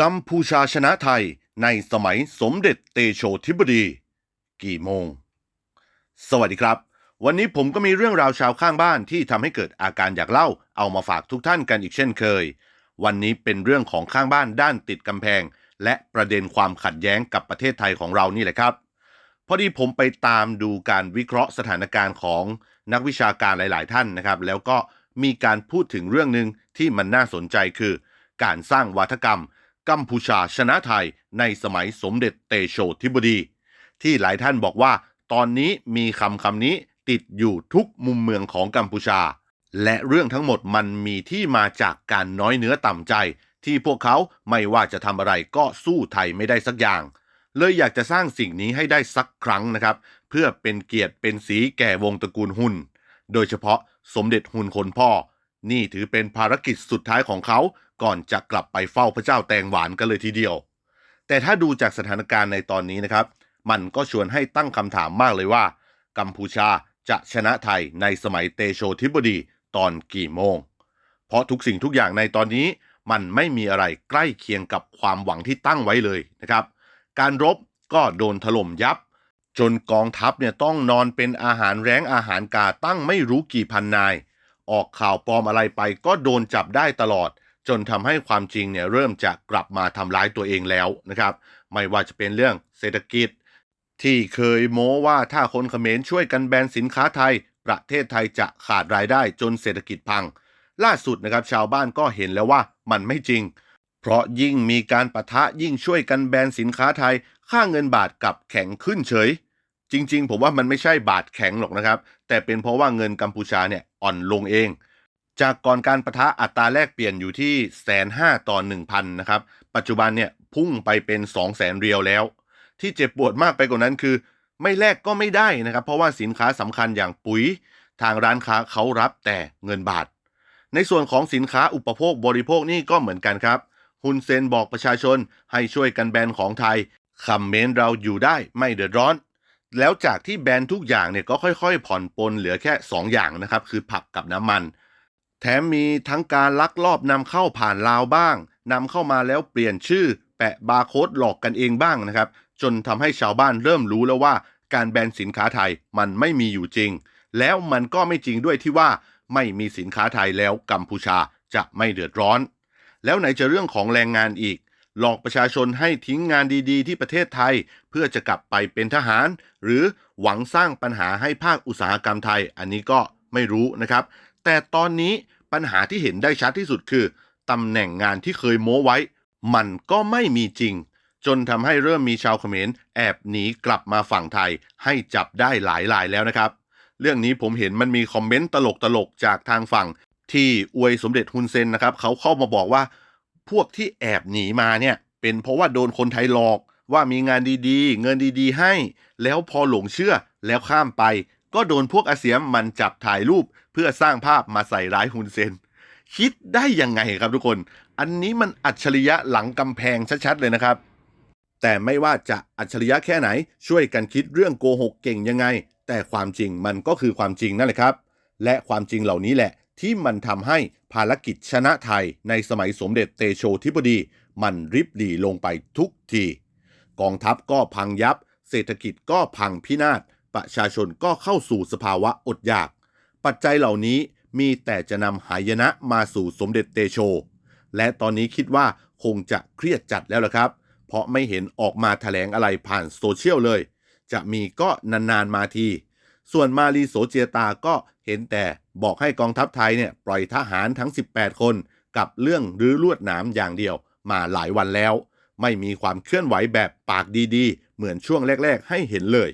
กัมพูชาชนะไทยในสมัยสมเด็จเตโชธิบดี กี่โมง สวัสดีครับ วันนี้ผมก็มีเรื่องราวชาวข้างบ้านที่ทำให้เกิดอาการอยากเล่า เอามาฝากทุกท่านกันอีกเช่นเคย วันนี้เป็นเรื่องของข้างบ้านด้านติดกำแพง และประเด็นความขัดแย้งกับประเทศไทยของเรานี่แหละครับ พอดีผมไปตามดูการวิเคราะห์สถานการณ์ของนักวิชาการหลาย ๆ ท่านนะครับ แล้วก็มีการพูดถึงเรื่องหนึ่งที่มันน่าสนใจคือ การสร้างวัฒกรรม กัมพูชาชนะไทยในสมัยสมเด็จเตโชธิบดี ที่หลายท่านบอกว่า ตอนนี้มีคำคำนี้ติดอยู่ทุกมุมเมืองของกัมพูชา และเรื่องทั้งหมดมันมีที่มาจากการน้อยเนื้อต่ำใจ ที่พวกเขาไม่ว่าจะทำอะไรก็สู้ไทยไม่ได้สักอย่าง เลยอยากจะสร้างสิ่งนี้ให้ได้สักครั้งนะครับ เพื่อเป็นเกียรติเป็นสีแก่วงตระกูลหุนโดยเฉพาะสมเด็จหุนคนพ่อ นี่ถือเป็นภารกิจสุดท้ายของเขาก่อนจะกลับไปเฝ้าพระเจ้าแตงหวานกันเลยทีเดียว แต่ถ้าดูจากสถานการณ์ในตอนนี้นะครับ มันก็ชวนให้ตั้งคำถามมากเลยว่า กัมพูชาจะชนะไทยในสมัยเตโชธิบดีตอนกี่โมง เพราะทุกสิ่งทุกอย่างในตอนนี้มันไม่มีอะไรใกล้เคียงกับความหวังที่ตั้งไว้เลยนะครับ การรบก็โดนถล่มยับ จนกองทัพเนี่ยต้องนอนเป็นอาหารแร้งอาหารกาตั้งไม่รู้กี่พันนาย ออกข่าวปลอมอะไรไปก็โดนจับได้ตลอด จนทำให้ความจริงเนี่ยเริ่มจะกลับมาทำร้ายตัวเองแล้วนะครับ ไม่ว่าจะเป็นเรื่องเศรษฐกิจ ที่เคยโม้ว่าถ้าคนเขมรช่วยกันแบนสินค้าไทย ประเทศไทยจะขาดรายได้จนเศรษฐกิจพัง ล่าสุดนะครับชาวบ้านก็เห็นแล้วว่ามันไม่จริง เพราะยิ่งมีการประทะยิ่งช่วยกันแบนสินค้าไทย ค่าเงินบาทกลับแข็งขึ้นเฉย จริง ๆ ผมว่ามันไม่ใช่บาทแข็งหรอกนะครับ แต่เป็นเพราะว่าเงินกัมพูชาเนี่ยอ่อนลงเอง จากก่อนการประทะอัตราแลกเปลี่ยนอยู่ที่แสนห้าต่อหนึ่งพันนะครับ ปัจจุบันเนี่ยพุ่งไปเป็น2 0 0แสนเรียวแล้ว ที่เจ็บปวดมากไปกว่านั้นคือ ไม่แลกก็ไม่ได้นะครับ เพราะว่าสินค้าสำคัญอย่างปุ๋ย ทางร้านค้าเขารับแต่เงินบาท ในส่วนของสินค้าอุปโภคบริโภคนี่ก็เหมือนกันครับฮุนเซนบอกประชาชนให้ช่วยกันแบนของไทยคำเมนเราอยู่ได้ไม่เดือดร้อน แล้วจากที่แบนทุกอย่างเนี่ยก็ค่อยๆ ผ่อนปลนเหลือแค่ 2 อย่างนะครับ คือผักกับน้ำมัน แถมมีทั้งการลักลอบนำเข้าผ่านลาวบ้างนำเข้ามาแล้วเปลี่ยนชื่อ แปะบาร์โค้ดหลอกกันเองบ้างนะครับ จนทำให้ชาวบ้านเริ่มรู้แล้วว่า การแบนสินค้าไทยมันไม่มีอยู่จริง แล้วมันก็ไม่จริงด้วยที่ว่าไม่มีสินค้าไทยแล้วกัมพูชาจะไม่เดือดร้อน แล้วไหนจะเรื่องของแรงงานอีก หลอกประชาชนให้ทิ้งงานดีๆ ที่ประเทศไทย เพื่อจะกลับไปเป็นทหาร หรือหวังสร้างปัญหาให้ภาคอุตสาหกรรมไทย อันนี้ก็ไม่รู้นะครับ แต่ตอนนี้ปัญหาที่เห็นได้ชัดที่สุดคือตำแหน่งงานที่เคยโม้ไว้ มันก็ไม่มีจริง จนทำให้เริ่มมีชาวเขมรแอบหนีกลับมาฝั่งไทย ให้จับได้หลายรายแล้วนะครับ เรื่องนี้ผมเห็นมันมีคอมเมนต์ตลกๆจากทางฝั่งที่อวยสมเด็จฮุนเซนนะครับเขาเข้ามาบอกว่า พวกที่แอบหนีมาเนี่ย เป็นเพราะว่าโดนคนไทยหลอกว่ามีงานดีๆ เงินดีๆ ให้ แล้วพอหลงเชื่อแล้วข้ามไป ก็โดนพวกอาเสียมมันจับถ่ายรูป เพื่อสร้างภาพมาใส่ร้ายฮุนเซน คิดได้ยังไงครับทุกคน อันนี้มันอัจฉริยะหลังกำแพงชัดๆเลยนะครับ แต่ไม่ว่าจะอัจฉริยะแค่ไหน ช่วยกันคิดเรื่องโกหกเก่งยังไง แต่ความจริงมันก็คือความจริงนั่นแหละครับ และความจริงเหล่านี้แหละ ที่มันทำให้ภารกิจชนะไทยในสมัยสมเด็จเตโชธิบดี มันริบหรี่ลงไปทุกที กองทัพก็พังยับ เศรษฐกิจก็พังพินาศประชาชนก็เข้าสู่สภาวะอดอยาก ปัจจัยเหล่านี้มีแต่จะนำหายนะมาสู่สมเด็จเตโช และตอนนี้คิดว่าคงจะเครียดจัดแล้วละครับ เพราะไม่เห็นออกมาแถลงอะไรผ่านโซเชียลเลย จะมีก็นานๆมาที ส่วนมาลีโสเจียตาก็เห็นแต่บอกให้กองทัพไทยเนี่ยปล่อยทหารทั้ง 18 คนกับเรื่องรื้อลวดหนามอย่างเดียวมาหลายวันแล้ว ไม่มีความเคลื่อนไหวแบบปากดีๆ เหมือนช่วงแรก ๆ ให้เห็นเลย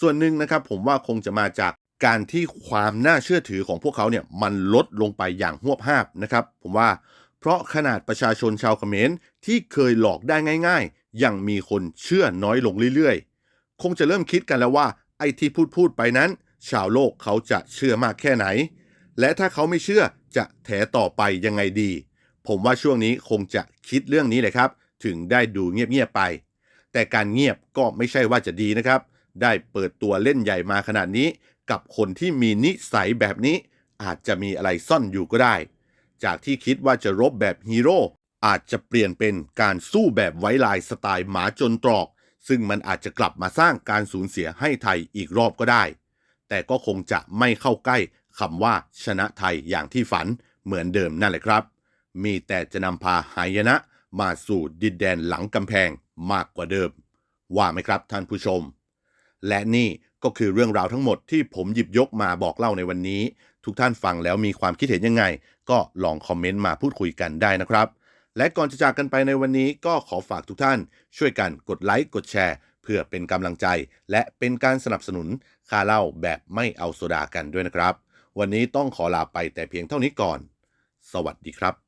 ส่วนหนึ่งนะครับผมว่าคงจะมาจากการที่ความน่าเชื่อถือของพวกเขาเนี่ยมันลดลงไปอย่างหวบห้าบนะครับ ผมว่าเพราะขนาดประชาชนชาวเขมรที่เคยหลอกได้ง่าย ๆ ยังมีคนเชื่อน้อยลงเรื่อยๆ คงจะเริ่มคิดกันแล้วว่า ไอ้ที่พูดพูดไปนั้น ชาวโลกเขาจะเชื่อมากแค่ไหน และถ้าเขาไม่เชื่อจะแถต่อไปยังไงดี ผมว่าช่วงนี้คงจะคิดเรื่องนี้เลยครับ ถึงได้ดูเงียบๆไป แต่การเงียบก็ไม่ใช่ว่าจะดีนะครับ ได้เปิดตัวเล่นใหญ่มาขนาดนี้ กับคนที่มีนิสัยแบบนี้ อาจจะมีอะไรซ่อนอยู่ก็ได้ จากที่คิดว่าจะรบแบบฮีโร่อาจจะเปลี่ยนเป็นการสู้แบบไว้ลายสไตล์หมาจนตรอก ซึ่งมันอาจจะกลับมาสร้างการสูญเสียให้ไทยอีกรอบก็ได้ แต่ก็คงจะไม่เข้าใกล้คำว่าชนะไทยอย่างที่ฝันเหมือนเดิมนั่นแหละครับ มีแต่จะนำพาหายนะมาสู่ดินแดนหลังกำแพงมากกว่าเดิม ว่าไหมครับท่านผู้ชม และนี่ก็คือเรื่องราวทั้งหมดที่ผมหยิบยกมาบอกเล่าในวันนี้ ทุกท่านฟังแล้วมีความคิดเห็นยังไง ก็ลองคอมเมนต์มาพูดคุยกันได้นะครับ และก่อนจะจากกันไปในวันนี้ก็ขอฝากทุกท่าน ช่วยกันกดไลค์กดแชร์ เพื่อเป็นกำลังใจ และเป็นการสนับสนุนค่าเล่าแบบไม่เอาโซดากันด้วยนะครับ วันนี้ต้องขอลาไปแต่เพียงเท่านี้ก่อน สวัสดีครับ